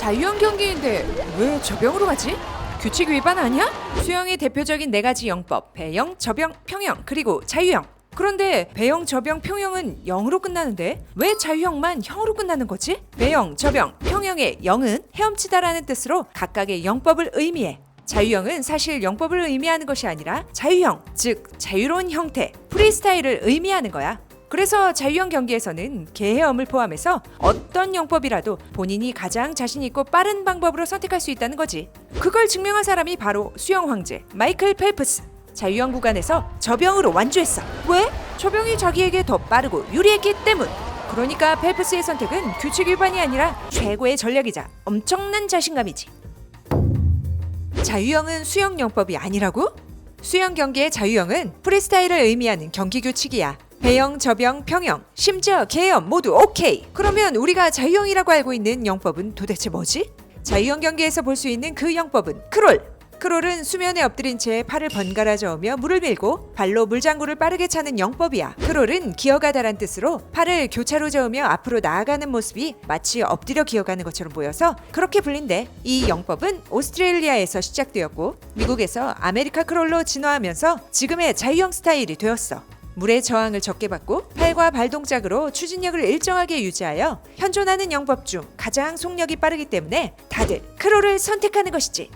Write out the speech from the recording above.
자유형 경기인데 왜 저병으로 가지? 규칙 위반 아니야? 수영의 대표적인 네 가지 영법 배영, 저병, 평영 그리고 자유형 그런데 배영, 저병, 평영은 영으로 끝나는데 왜 자유형만 형으로 끝나는 거지? 배영, 저병, 평영의 영은 헤엄치다라는 뜻으로 각각의 영법을 의미해 자유형은 사실 영법을 의미하는 것이 아니라 자유형, 즉 자유로운 형태, 프리스타일을 의미하는 거야. 그래서 자유형 경기에서는 개헤엄을 포함해서 어떤 영법이라도 본인이 가장 자신 있고 빠른 방법으로 선택할 수 있다는 거지. 그걸 증명한 사람이 바로 수영 황제 마이클 펠프스. 자유형 구간에서 저병으로 완주했어. 왜? 저병이 자기에게 더 빠르고 유리했기 때문. 그러니까 펠프스의 선택은 규칙 위반이 아니라 최고의 전략이자 엄청난 자신감이지. 자유형은 수영 영법이 아니라고? 수영 경기의 자유형은 프리스타일을 의미하는 경기 규칙이야. 배영, 저병, 평영, 심지어 개영 모두 오케이. 그러면 우리가 자유형이라고 알고 있는 영법은 도대체 뭐지? 자유형 경기에서 볼 수 있는 그 영법은 크롤. 크롤은 수면에 엎드린 채 팔을 번갈아 저으며 물을 밀고 발로 물장구를 빠르게 차는 영법이야. 크롤은 기어가다란 뜻으로 팔을 교차로 저으며 앞으로 나아가는 모습이 마치 엎드려 기어가는 것처럼 보여서 그렇게 불린대. 이 영법은 오스트레일리아에서 시작되었고 미국에서 아메리카 크롤로 진화하면서 지금의 자유형 스타일이 되었어. 물의 저항을 적게 받고 팔과 발 동작으로 추진력을 일정하게 유지하여 현존하는 영법 중 가장 속력이 빠르기 때문에 다들 크롤을 선택하는 것이지.